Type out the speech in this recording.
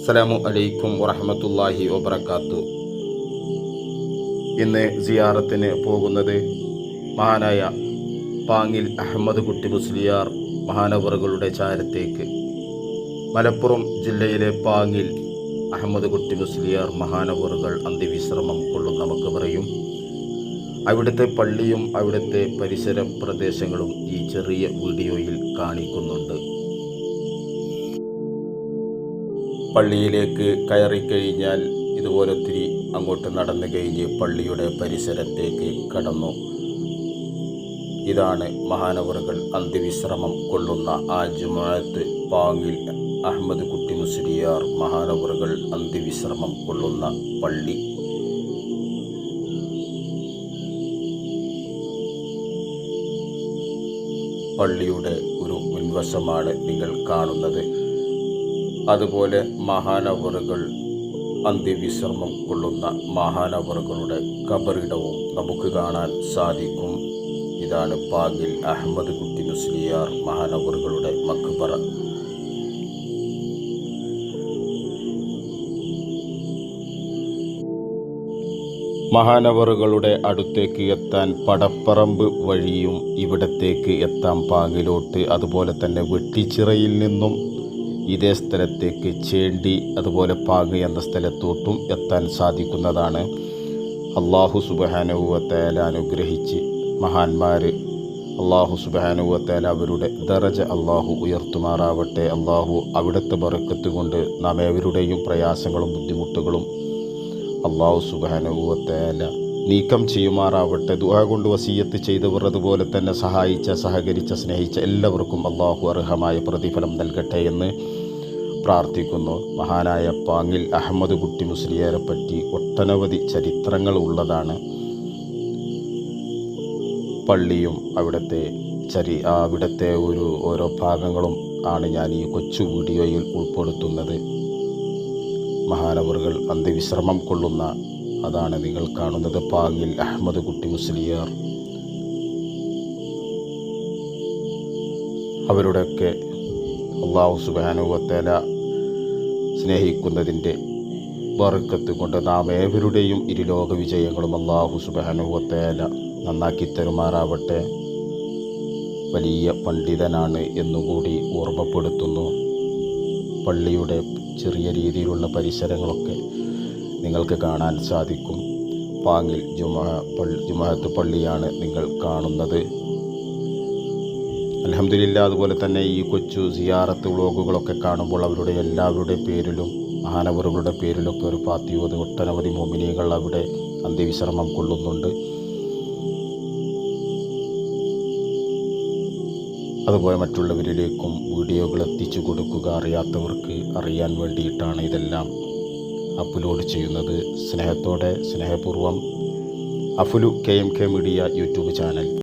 അസ്സലാമു അലൈക്കും വറഹമത്തല്ലാഹി വബർക്കാത്തു ഇന്ന് സിയാറത്തിന് പോകുന്നത് മഹാനായ പാങ്ങിൽ അഹമ്മദ് കുട്ടി മുസ്ലിയാർ മഹാനവറുകളുടെ ചാരത്തേക്ക്. മലപ്പുറം ജില്ലയിലെ പാങ്ങിൽ അഹമ്മദ് കുട്ടി മുസ്ലിയാർ മഹാനവറുകൾ അന്ത്യവിശ്രമം കൊള്ളും നമുക്ക് പറയും. അവിടുത്തെ പള്ളിയും അവിടുത്തെ പരിസര പ്രദേശങ്ങളും ഈ ചെറിയ വീഡിയോയിൽ കാണിക്കുന്നുണ്ട്. പള്ളിയിലേക്ക് കയറിക്കഴിഞ്ഞാൽ ഇതുപോലെ ഒത്തിരി അങ്ങോട്ട് നടന്നു കഴിഞ്ഞ് പള്ളിയുടെ പരിസരത്തേക്ക് കടന്നു. ഇതാണ് മഹാനവറുകൾ അന്ത്യവിശ്രമം കൊള്ളുന്ന ആ ജുമാഅത്ത് പാങ്ങിൽ അഹമ്മദ് കുട്ടി മുസ്ലിയാർ മഹാനവറുകൾ അന്ത്യവിശ്രമം കൊള്ളുന്ന പള്ളി. പള്ളിയുടെ ഒരു മുൻവശമാണ് നിങ്ങൾ കാണുന്നത്. അതുപോലെ മഹാനവറുകൾ അന്ത്യവിശ്രമം കൊള്ളുന്ന മഹാനവറുകളുടെ കബറിടവും നമുക്ക് കാണാൻ സാധിക്കും. ഇതാണ് പാഗിൽ അഹമ്മദ് കുട്ടി മുസ്ലിയാർ മഹാനവറുകളുടെ മക്ബറ. മഹാനവറുകളുടെ അടുത്തേക്ക് എത്താൻ പടപ്പറമ്പ് വഴിയും ഇവിടത്തേക്ക് എത്താം പാങ്ങിലോട്ട് അതുപോലെ തന്നെ വെട്ടിച്ചിറയിൽ നിന്നും ഇതേ സ്ഥലത്തേക്ക് ചേണ്ടി അതുപോലെ പാങ് എന്ന സ്ഥലത്തോട്ടും എത്താൻ സാധിക്കുന്നതാണ്. അള്ളാഹു സുബാനുവത്തേല അനുഗ്രഹിച്ച് മഹാന്മാർ അള്ളാഹു സുബാനുവത്തേല അവരുടെ ദറജ അള്ളാഹു ഉയർത്തുമാറാവട്ടെ. അള്ളാഹു അവിടുത്തെ ബറക്കത്ത് കൊണ്ട് നാം ഏവരുടെയും പ്രയാസങ്ങളും ബുദ്ധിമുട്ടുകളും അള്ളാഹു സുബാനുവത്തേല നീക്കം ചെയ്യുമാറാവട്ടെ. ദുആ കൊണ്ട് വസീയത്ത് ചെയ്തവർ അതുപോലെ തന്നെ സഹായിച്ച സഹകരിച്ച സ്നേഹിച്ച എല്ലാവർക്കും അള്ളാഹു അർഹമായ പ്രതിഫലം നൽകട്ടെ എന്ന് പ്രാർത്ഥിക്കുന്നു. മഹാനായ പാങ്ങിൽ അഹമ്മദ് കുട്ടി മുസ്ലിയാരെ പറ്റി ഒട്ടനവധി ചരിത്രങ്ങൾ ഉള്ളതാണ്. പള്ളിയും അവിടുത്തെ ചരി അവിടുത്തെ ഒരു ഓരോ ഭാഗങ്ങളും ആണ് ഞാൻ ഈ കൊച്ചു വീഡിയോയിൽ ഉൾപ്പെടുത്തുന്നത്. മഹാനവറുകൾ അന്ത്യവിശ്രമം കൊള്ളുന്ന അതാണ് നിങ്ങൾ കാണുന്നത്. പാങ്ങിൽ അഹമ്മദ് കുട്ടി മുസ്ലിയാർ. അവരുടെയൊക്കെ അള്ളാഹു സുബാനുവത്തേല സ്നേഹിക്കുന്നതിന്റെ ബർക്കത്ത് കൊണ്ട് നാം ഏവരുടെയും ഇരുലോക വിജയങ്ങളും അള്ളാഹു സുബാനുവത്തേല നന്നാക്കി തരുമാറാവട്ടെ. വലിയ പണ്ഡിതനാണ് എന്നുകൂടി ഓർമ്മപ്പെടുത്തുന്നു. പള്ളിയുടെ ചെറിയ രീതിയിലുള്ള പരിസരങ്ങളൊക്കെ നിങ്ങൾക്ക് കാണാൻ സാധിക്കും. പാങ്ങിൽ ജുമാ പള്ളി ജുമാഅത്ത് പള്ളിയാണ് നിങ്ങൾ കാണുന്നത്. അലഹമില്ല അതുപോലെ തന്നെ ഈ കൊച്ചു സിയാറത്ത് വ്ളോഗുകളൊക്കെ കാണുമ്പോൾ അവരുടെ എല്ലാവരുടെ പേരിലും മഹാനവറുകളുടെ പേരിലൊക്കെ ഒരു പാത്തിയോത് ഒട്ടനവധി മോമിനികൾ അവിടെ അന്ത്യവിശ്രമം കൊള്ളുന്നുണ്ട്. അതുപോലെ മറ്റുള്ളവരിലേക്കും വീഡിയോകൾ എത്തിച്ചു കൊടുക്കുക അറിയാത്തവർക്ക് അറിയാൻ വേണ്ടിയിട്ടാണ് ഇതെല്ലാം അപ്ലോഡ് ചെയ്യുന്നത്. സ്നേഹത്തോടെ സ്നേഹപൂർവം അഫുലു K M K media YouTube channel.